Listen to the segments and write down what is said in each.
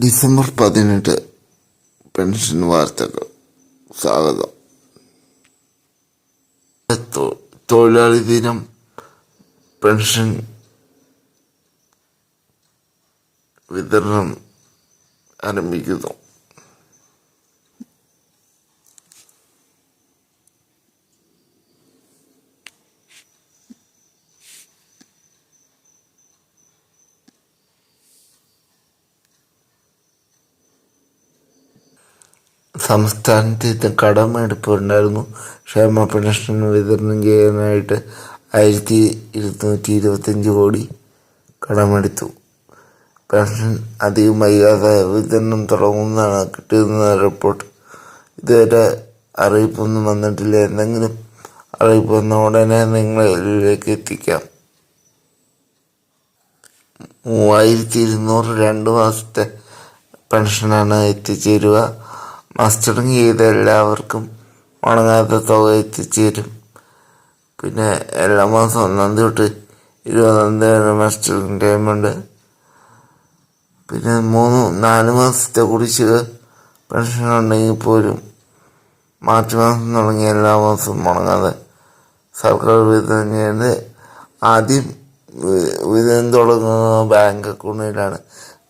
December പതിനെട്ട് pension വാർത്തകൾ. സ്വാഗതം. തൊഴിലാളി ദിനം പെൻഷൻ വിതരണം ആരംഭിക്കുന്നു. സംസ്ഥാനത്ത് കടമ കടമെടുപ്പ് ഉണ്ടായിരുന്നു ക്ഷേമ പെൻഷൻ വിതരണം ചെയ്യാനായിട്ട് ആയിരത്തി ഇരുന്നൂറ്റി ഇരുപത്തഞ്ച് കോടി കടമെടുത്തു. പെൻഷൻ അധികം വൈകാതെ വിതരണം തുടങ്ങുമെന്നാണ് കിട്ടുന്ന റിപ്പോർട്ട്. ഇതുവരെ അറിയിപ്പൊന്നും വന്നിട്ടില്ല. എന്തെങ്കിലും അറിയിപ്പ് വന്ന ഉടനെ നിങ്ങളിലേക്ക് എത്തിക്കാം. മൂവായിരത്തി ഇരുന്നൂറ് രണ്ട് മാസത്തെ പെൻഷനാണ് എത്തിച്ചേരുക. മസ്റ്ററിങ് ചെയ്ത എല്ലാവർക്കും ഉണങ്ങാത്ത തുക എത്തിച്ചേരും. പിന്നെ എല്ലാ മാസം ഒന്നാം തീയതി തൊട്ട് ഇരുപതാം തീയതി വരെ മസ്റ്ററിങ് ടൈമുണ്ട് പിന്നെ മൂന്ന് നാല് മാസത്തെ കുടിശ്ശിക പെൻഷൻ ഉണ്ടെങ്കിൽ പോലും മാർച്ച് മാസം തുടങ്ങി എല്ലാ മാസവും മുടങ്ങാതെ സർക്കാർ വിതരണം ചെയ്യുന്നത് ആദ്യം വിതരണം തുടങ്ങുന്ന ബാങ്ക് അക്കൗണ്ടിലാണ്.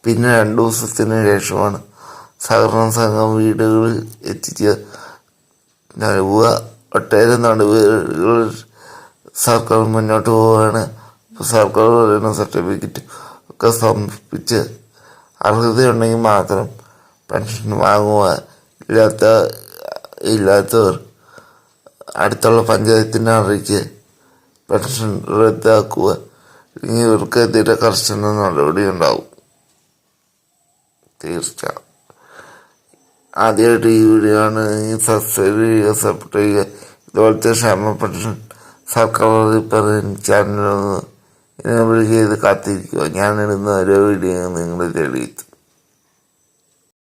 പിന്നെ രണ്ട് ദിവസത്തിന് ശേഷമാണ് സഹകരണ സംഘം വീടുകളിൽ എത്തിച്ച് നൽകുക ഒട്ടേറെ നടപടികൾ സർക്കാർ മുന്നോട്ട് പോവുകയാണ്. സർക്കാർ പറയുന്ന സർട്ടിഫിക്കറ്റ് ഒക്കെ സമർപ്പിച്ച് അർഹതയുണ്ടെങ്കിൽ മാത്രം പെൻഷൻ വാങ്ങുക. ഇല്ലാത്ത ഇല്ലാത്തവർ അടുത്തുള്ള പഞ്ചായത്തിനെ അറിയിച്ച് പെൻഷൻ റദ്ദാക്കുക. ഇല്ലെങ്കിൽ ഇവർക്കെതിരെ കർശന നടപടി ഉണ്ടാവും. തീർച്ച ആദ്യമായിട്ട് ഈ വീഡിയോ ആണ് സബ്സ്ക്രൈബ് ചെയ്യുക സപ്പോർട്ട് ചെയ്യുക ഇതുപോലത്തെ ക്ഷേമ പെൻഷൻ സർക്കാർ റിപ്പയറിൻ ചാനലൊന്ന് എനേബിൾ ചെയ്ത് കാത്തിരിക്കുക ഞാനിടുന്ന ഓരോ വീഡിയോ നിങ്ങൾ തേടിയെത്തും